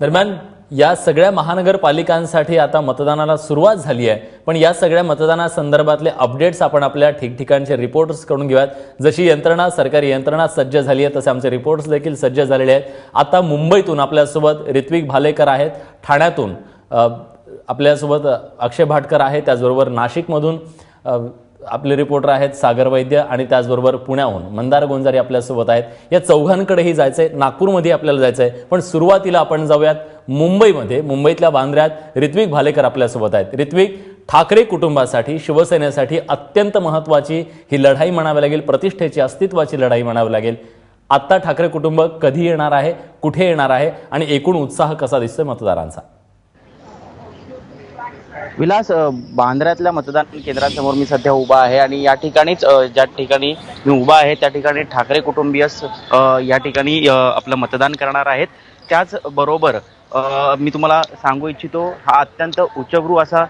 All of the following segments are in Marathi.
दरम्यान या सगळ्या महानगरपालिकांसाठी आता मतदानाला सुरुवात झाली आहे. पण या सगळ्या मतदानासंदर्भातले अपडेट्स आपण आपल्या ठिकठिकाणचे रिपोर्टर्स करून घेऊयात. जशी यंत्रणा सरकारी यंत्रणा सज्ज झाली आहे तसे आमचे रिपोर्ट्स देखील सज्ज झालेले आहेत. आता मुंबईतून आपल्यासोबत ऋत्विक भालेकर आहेत. ठाण्यातून आपल्यासोबत अक्षय भाटकर आहे. त्याचबरोबर नाशिकमधून आपले रिपोर्टर आहेत सागर वैद्य आणि त्याचबरोबर पुण्याहून मंदार गोंजारी आपल्यासोबत आहेत. या चौघांकडेही जायचं आहे नागपूरमध्ये आपल्याला जायचं आहे पण सुरुवातीला आपण जाऊयात मुंबईमध्ये. मुंबईतल्या बांद्र्यात ऋत्विक भालेकर आपल्यासोबत आहेत. ऋत्विक ठाकरे कुटुंबासाठी शिवसेनेसाठी अत्यंत महत्त्वाची ही लढाई म्हणावी लागेल. प्रतिष्ठेची अस्तित्वाची लढाई म्हणावी लागेल. आत्ता ठाकरे कुटुंब कधी येणार आहे? कुठे येणार आहे? आणि एकूण उत्साह कसा दिसतोय मतदारांचा? विलास बांद्र्यातल्या मतदान केंद्रासमोर मी सध्या उभा आहे आणि या ठिकाणीच ज्या ठिकाणी मी उभा आहे त्या ठिकाणी ठाकरे कुटुंबीय या ठिकाणी आपलं मतदान करणार आहेत. त्याचबरोबर मी तुम्हाला सांगू इच्छितो हा अत्यंत उच्चभ्रू असा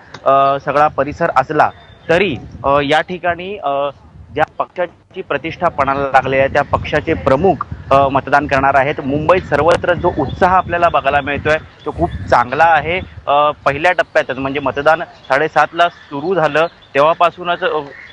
सगळा परिसर असला तरी या ठिकाणी ज्या पक्षाची प्रतिष्ठा पणाला लागली आहे त्या पक्षाचे प्रमुख मतदान करणार आहेत. मुंबईत सर्वत्र जो उत्साह आपल्याला बघायला मिळतोय तो खूप चांगला आहे. पहिल्या टप्प्यातच म्हणजे मतदान साडेसातला सुरू झालं. तेव्हापासूनच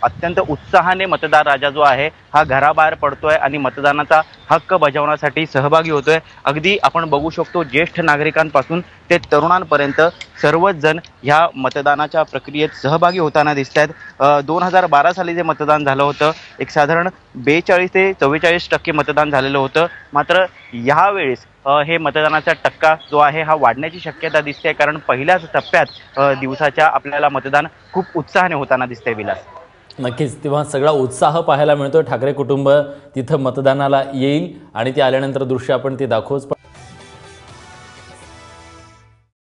अत्यंत उत्साहाने मतदार राजा जो आहे हा घराबाहेर पडतोय आणि मतदानाचा हक्क बजावण्यासाठी सहभागी होतोय. अगदी आपण बघू शकतो ज्येष्ठ नागरिकांपासून ते तरुणांपर्यंत सर्वच जण ह्या मतदानाच्या प्रक्रियेत सहभागी होताना दिसत आहेत दोन हजार बारा साली जे मतदान झालं होतं एक साधारण बेचाळीस ते चव्वेचाळीस टक्के मतदान झालेलं होतं. मात्र यावेळेस हे मतदानाचा टक्का जो आहे हा वाढण्याची शक्यता दिसते कारण पहिल्याच टप्प्यात दिवसाच्या आपल्याला मतदान खूप उत्साहाने होताना दिसतंय विलास. नक्कीच तेव्हा सगळा उत्साह पाहायला मिळतो ठाकरे कुटुंब तिथं मतदानाला येईल आणि ते आल्यानंतर दृश्य आपण ते दाखवूच पण